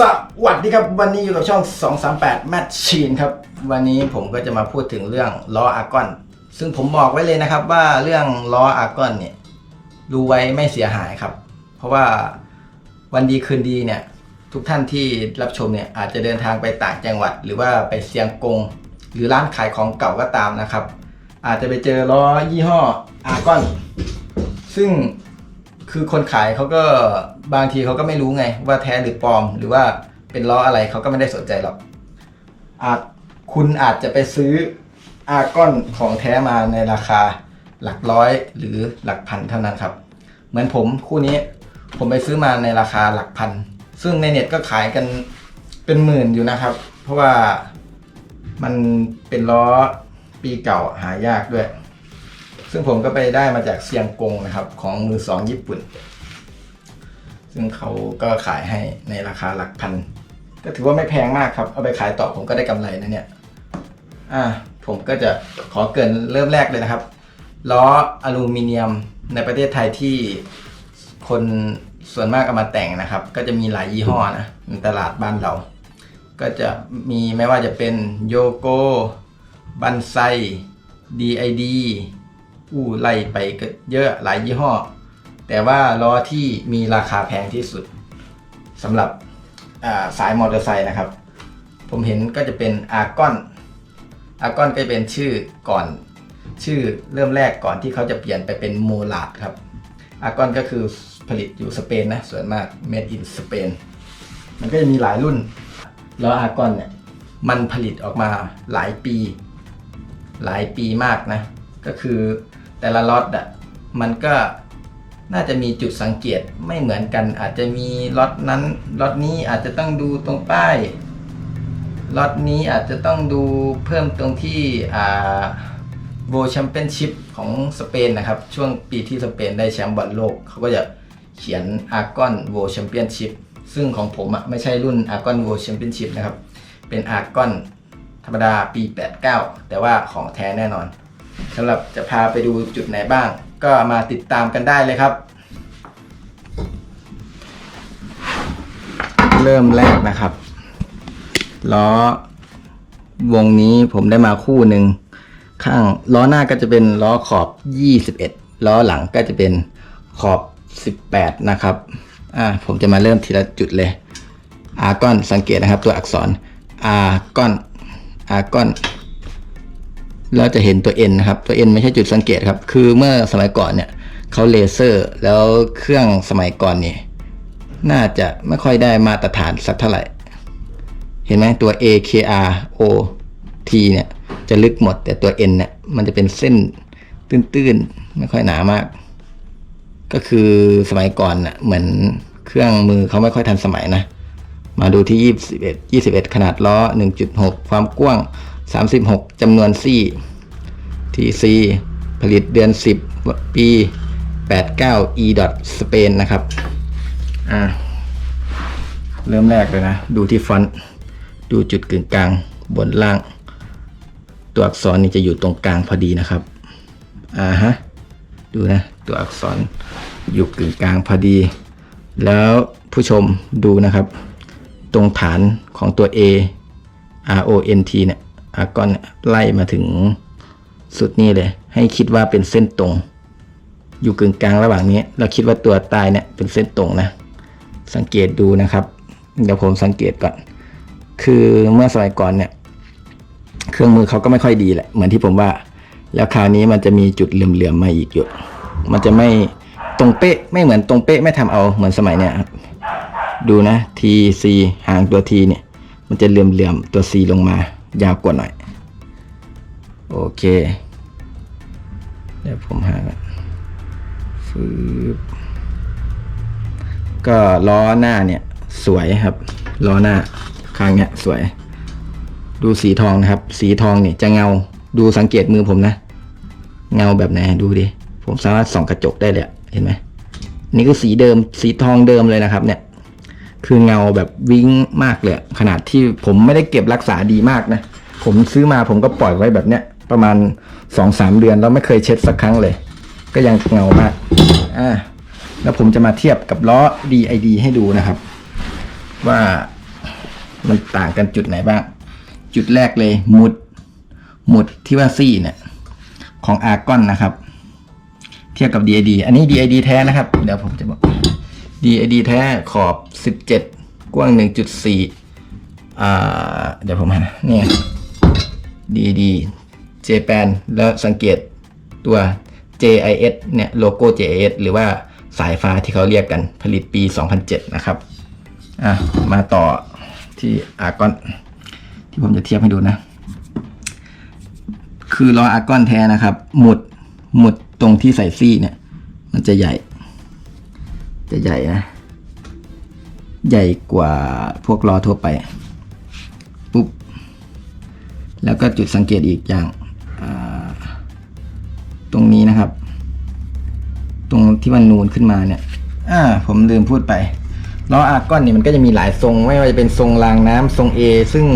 สวัสดีครับ วันนี้อยู่กับช่อง 238 Machine ครับ วันนี้ผมก็จะมาพูดถึงเรื่องล้ออาร์กอน ซึ่งผมบอกไว้เลยนะครับว่าเรื่องล้ออาร์กอนเนี่ยรู้ไว้ไม่เสียหายครับ เพราะว่าวันดีคืนดีเนี่ย ทุกท่านที่รับชมเนี่ยอาจจะเดินทางไปต่างจังหวัด หรือว่าไปเซียงกง หรือร้านขายของเก่าก็ตามนะครับ อาจจะไปเจอล้อยี่ห้ออาร์กอน ซึ่ง คือคนขายเขาก็บางทีเขาก็ไม่รู้ไง ว่าแท้หรือปลอม หรือว่าเป็นล้ออะไรเขาก็ไม่ได้สนใจหรอกอาจคุณอาจจะไปซื้ออาร์กอนของแท้มาในราคาหลักร้อยหรือหลักพันเท่านั้นครับ เหมือนผมคู่นี้ผมไปซื้อมาในราคาหลักพัน ซึ่งในเน็ตก็ขายกันเป็นหมื่นอยู่นะครับ เพราะว่ามันเป็นล้อปีเก่าหายากด้วย ซึ่งผมก็ไปได้มาจากเซียงกงนะครับ ของมือสองญี่ปุ่น ซึ่งเขาก็ขายให้ในราคาหลักพัน ก็ถือว่าไม่แพงมากครับ เอาไปขายต่อผมก็ได้กำไรนะเนี่ย อ่า ผมก็จะขอเกินเริ่มแรกเลยนะครับ ล้ออลูมิเนียมในประเทศไทยที่คนส่วนมากเอามาแต่งนะครับ ก็จะมีหลายยี่ห้อนะในตลาดบ้านเรา ก็จะมีไม่ว่าจะเป็นโยโกบันไซ DID อู้ไล่ไปก็เยอะหลายยี่ห้อ แต่ว่าล้อที่มีราคาแพงที่สุดสำหรับาสายมอเตอร์ไซค์นะครับ ผมเห็นก็จะเป็นอาร์กอนอาร์กอนก็เป็นชื่อก่อนชื่อเริ่มแรกก่อนที่เขาจะเปลี่ยนไปเป็นโมลาดครับอาร์กอนก็คือผลิตอยู่สเปนนะส่วนมาก made in สเปนมันก็จะมีหลายรุ่นล้ออาร์กอนเนี่ยมันผลิตออกมาหลายปี หลายปีมากนะ ก็คือ แต่ละล็อตอะมันก็น่าจะมีจุดสังเกตไม่เหมือนกัน อาจจะมีล็อตนั้นล็อตนี้อาจจะต้องดูตรงป้ายล็อตนี้อาจจะต้องดูเพิ่มตรงที่อ่าโวแชมเปี้ยนชิพของสเปนนะครับ ช่วงปีที่สเปนได้แชมป์บอลโลก เขาก็จะเขียนอาร์กอนโวแชมเปี้ยนชิพซึ่งของผมอะไม่ใช่รุ่นอาร์กอนโวแชมเปี้ยนชิพนะครับ เป็นอาร์กอนธรรมดาปี 89 แต่ว่าของแท้แน่นอน สำหรับจะพาไปดูจุดไหนบ้าง ก็มาติดตามกันได้เลยครับ เริ่มแรกนะครับล้อวงนี้ผมได้มาคู่หนึ่งข้างล้อหน้าก็จะเป็นล้อขอบ 21 ล้อหลังก็จะเป็นขอบ 18 นะครับ อ่า ผมจะมาเริ่มทีละจุดเลยอาร์กอนสังเกตนะครับตัวอักษรอาร์กอนอาร์กอน เราจะเห็นตัว N นะครับ ตัว N ไม่ใช่จุดสังเกตครับ คือเมื่อสมัยก่อนเนี่ยเขาเลเซอร์ แล้วเครื่องสมัยก่อนนี่น่าจะไม่ค่อยได้มาตรฐานสักเท่าไหร่ เห็นไหมตัว A K R O T เนี่ยจะลึกหมด แต่ตัว N เนี่ยมันจะเป็นเส้นตื้นๆ ไม่ค่อยหนามาก ก็คือสมัยก่อนน่ะเหมือนเครื่องมือเขาไม่ค่อยทันสมัยนะ มาดูที่ 21 21 ขนาดล้อ 1.6 ความกว้าง 36จำนวนซี่ TC ผลิตเดือน 10 ปี 89 e dot สเปนนะครับ อ่า เริ่มแรกเลยนะ ดูที่ฟอนต์ดูจุดกึ่งกลางบนล่าง ตัวอักษรนี่จะอยู่ตรงกลางพอดีนะครับ อ่าฮะ ดูนะ ตัวอักษรอยู่กึ่งกลางพอดี แล้วผู้ชมดูนะครับ ตรงฐานของตัว A R O N T เนี่ย อากอนเนี่ยไล่มาถึงสุดนี่เลย ให้คิดว่าเป็นเส้นตรง อยู่กึ่งกลางระหว่างนี้ เราคิดว่าตัวตายเนี่ยเป็นเส้นตรงนะ สังเกตดูนะครับ เดี๋ยวผมสังเกตก่อน คือเมื่อสมัยก่อนเนี่ย เครื่องมือเขาก็ไม่ค่อยดีแหละ เหมือนที่ผมว่า แล้วคราวนี้มันจะมีจุดเหลื่อมๆมาอีกอยู่มันจะไม่ตรงเป๊ะไม่เหมือนตรงเป๊ะไม่ทำเอาเหมือนสมัยเนี้ยครับดูนะ T C ห่างตัว T เนี่ย มันจะเหลื่อมๆตัว C ลงมา ยาวกว่าหน่อย โอเค เดี๋ยวผมหาก่อนฟืบก็ล้อหน้าเนี่ยสวยครับ ล้อหน้าข้างเนี้ยสวย ดูสีทองนะครับ สีทองเนี่ยจะเงา ดูสังเกตมือผมนะ เงาแบบไหนดูดิ ผมสามารถส่องกระจกได้เลยเห็นไหมนี่ก็สีเดิม สีทองเดิมเลยนะครับเนี่ย คือเงาแบบวิ้งมากเลยขนาดที่ผมไม่ได้เก็บรักษาดีมากนะ ผมซื้อมาผมก็ปล่อยไว้แบบเนี้ย ประมาณสองสามเดือนแล้วไม่เคยเช็ดสักครั้งเลย ก็ยังเงามากอ่าแล้วผมจะมาเทียบกับล้อ DID ให้ดูนะครับ ว่ามันต่างกันจุดไหนบ้าง จุดแรกเลยหมุด หมุดที่ว่าซี่เนี่ย ของอาร์กอนนะครับ เทียบกับ DID อันนี้ DID แท้นะครับ เดี๋ยวผมจะบอก DID แท้ขอบ 17 กว้าง 1.4 อ่า เดี๋ยวผมหาเนี่ย DID Japan แล้วสังเกตตัว JIS เนี่ยโลโก้ JIS หรือว่าสายฟ้าที่เขาเรียกกันผลิตปี 2007 นะครับ อะ มาต่อที่อาร์กอนที่ผมจะเทียบให้ดูนะ คือล้ออาร์กอนแท้นะครับ หมุดหมุดตรงที่ใส่ซี่เนี่ย มันจะใหญ่ จะใหญ่นะ ใหญ่กว่าพวกล้อทั่วไป ปุ๊บ แล้วก็จุดสังเกตอีกอย่าง ตรงนี้นะครับ ตรงที่มันนูนขึ้นมาเนี่ยอ่าผมลืมพูดไปล้ออาร์กอนนี่มันก็จะมีหลายทรง ไม่ว่าจะเป็นทรงรางน้ำทรง A ซึ่ง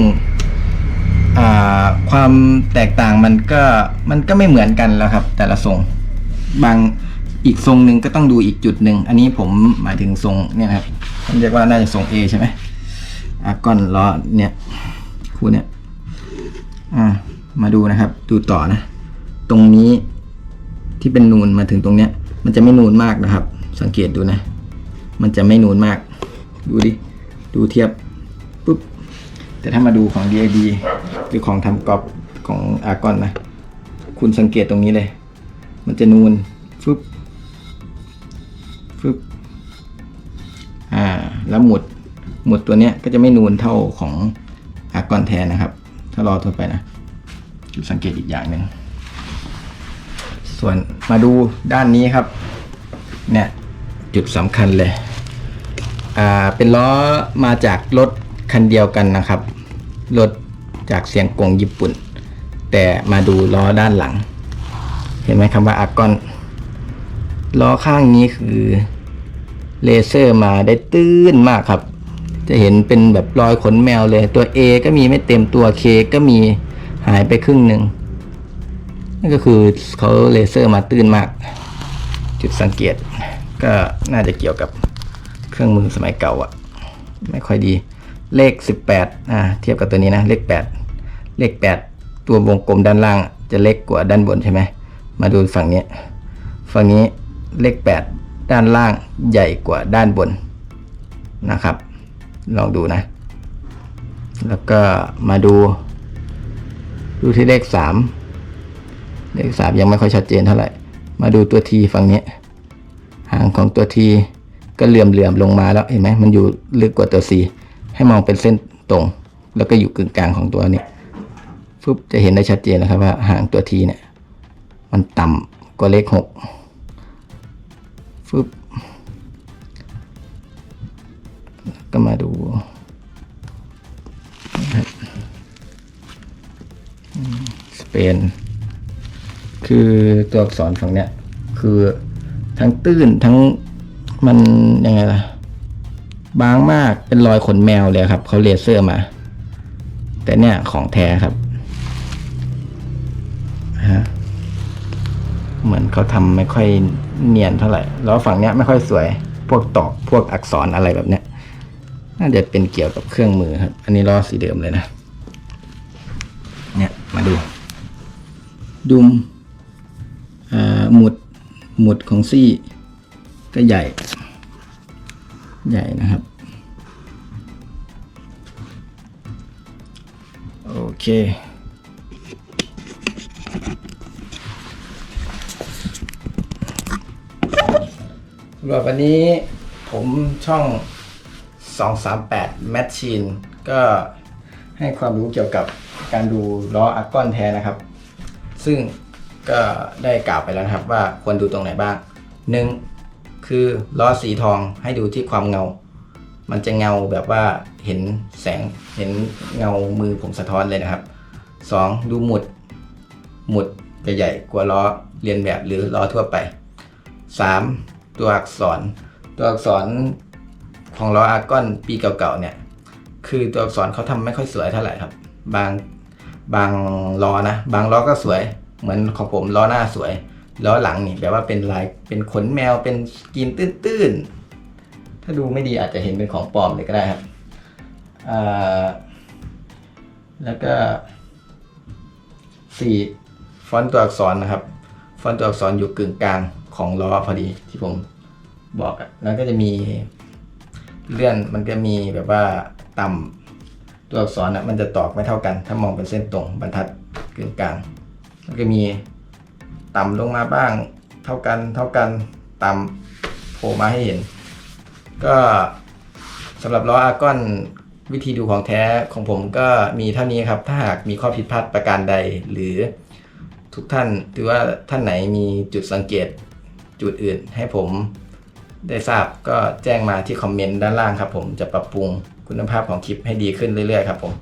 ความแตกต่างมันก็มันก็ไม่เหมือนกันแล้วครับ แต่ละทรง บาง อีกทรงหนึ่งก็ต้องดูอีกจุดหนึ่ง อันนี้ผมหมายถึงทรงเนี่ยครับเรียกว่าน่าจะทรง A ใช่ไหมอากอนล้อเนี่ยคู่เนี่ยอ่ามาดูนะครับ ดูต่อนะ ตรงนี้ที่เป็นนูนมาถึงตรงเนี้ย มันจะไม่นูนมากนะครับ สังเกตดูนะ มันจะไม่นูนมาก ดูดิ ดูเทียบปุ๊บ แต่ถ้ามาดูของ DID หรือของทำกรอบของอากอนนะ คุณสังเกตตรงนี้เลย มันจะนูนฟึบ ฟึบอ่า แล้วหมุดหมุดตัวเนี้ยก็จะไม่นูนเท่าของอากอนแทนนะครับ ถ้ารอทั่วไปนะจุดสังเกตอีกอย่างหนึ่งส่วนมาดูด้านนี้ครับ เนี่ยจุดสำคัญเลย อ่า เป็นล้อมาจากรถคันเดียวกันนะครับ รถจากเสียงกงญี่ปุ่น แต่มาดูล้อด้านหลัง เห็นไหมคำว่าอากอนล้อข้างนี้คือ เลเซอร์มาได้ตื้นมากครับ จะเห็นเป็นแบบรอยขนแมวเลย ตัว A ก็มีไม่เต็มตัว K ก็มีหายไปครึ่งหนึ่งนั่นก็คือเขาเลเซอร์มาตื้นมาก จุดสังเกต ก็น่าจะเกี่ยวกับเครื่องมือสมัยเก่าอะไม่ค่อยดี เลข 18อ่าเทียบกับตัวนี้นะ เลข 8 เลข 8 ตัววงกลมด้านล่าง จะเล็กกว่าด้านบนใช่ไหมมาดูฝั่งนี้ ฝั่งนี้เลข 8 ด้านล่างใหญ่กว่าด้านบนนะครับ ลองดูนะ แล้วก็มาดู ดูที่เลข 3 เลข 3 ยังไม่ค่อยชัดเจนเท่าไหร่ มาดูตัว T ฝั่งนี้ หางของตัว T ก็เหลื่อมๆลงมาแล้วเห็นไหมมันอยู่ลึกกว่าตัว C ให้มองเป็นเส้นตรง แล้วก็อยู่กึ่งกลางของตัวนี้ปุ๊บจะเห็นได้ชัดเจนนะครับว่าหางตัว T เนี่ย มันต่ำกว่าเลข 6ึบก็มาดูสเปน คือตัวอักษรฝั่งเนี้ย คือทั้งตื้นทั้งมันยังไงล่ะ บางมากเป็นรอยขนแมวเลยครับ เขาเลเซอร์มา แต่เนี่ยของแท้ครับฮะเหมือนเขาทำไม่ค่อย เนียนเท่าไหร่ แล้วฝั่งเนี้ยไม่ค่อยสวย พวกตอกพวกอักษรอะไรแบบเนี้ย น่าจะเป็นเกี่ยวกับเครื่องมือครับ อันนี้ล้อสีเดิมเลยนะ เนี่ยมาดู ดุมหมุดหมุดของซี่ก็ใหญ่ ใหญ่นะครับ โอเค สำหรับวันนี้ผมช่อง 238 Machine ก็ให้ความรู้เกี่ยวกับการดูล้ออาร์กอนแท้นะครับ ซึ่งก็ได้กล่าวไปแล้วนะครับว่าควรดูตรงไหนบ้างหนึ่งคือล้อสีทองให้ดูที่ความเงา มันจะเงาแบบว่าเห็นแสงเห็นเงามือผมสะท้อนเลยนะครับสองดูหมุด หมุดใหญ่ๆกว่าล้อเรียนแบบหรือล้อทั่วไปสาม ตัวอักษร ตัวอักษรของล้ออาร์กอนปีเก่าๆเนี่ย คือตัวอักษรเขาทำไม่ค่อยสวยเท่าไหร่ครับ บางบางล้อนะ บางล้อก็สวย เหมือนของผมล้อหน้าสวย ล้อหลังนี่แบบว่าเป็นลายเป็นขนแมวเป็นสกรีนตื้นๆ ถ้าดูไม่ดีอาจจะเห็นเป็นของปลอมเลยก็ได้ครับแล้วก็สี่ฟอนต์ตัวอักษรนะครับ ฟอนต์ตัวอักษรอยู่กึ่งกลาง ของล้อพอดีที่ผมบอกอะแล้วก็จะมีเลื่อนมันก็มีแบบว่าต่ำตัวอักษรอะมันจะตอกไม่เท่ากัน ถ้ามองเป็นเส้นตรงบรรทัดกึ่งกลางแล้วก็มีต่ำลงมาบ้างเท่ากันเท่ากันต่ำโผล่มาให้เห็น ก็สำหรับล้ออาร์กอนวิธีดูของแท้ของผมก็มีเท่านี้ครับ ถ้าหากมีข้อผิดพลาดประการใด หรือทุกท่านหรือว่าท่านไหนมีจุดสังเกต จุดอื่นให้ผมได้ทราบก็แจ้งมาที่คอมเมนต์ด้านล่างครับผมจะปรับปรุงคุณภาพของคลิปให้ดีขึ้นเรื่อยๆครับผม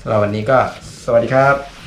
สำหรับวันนี้ก็สวัสดีครับ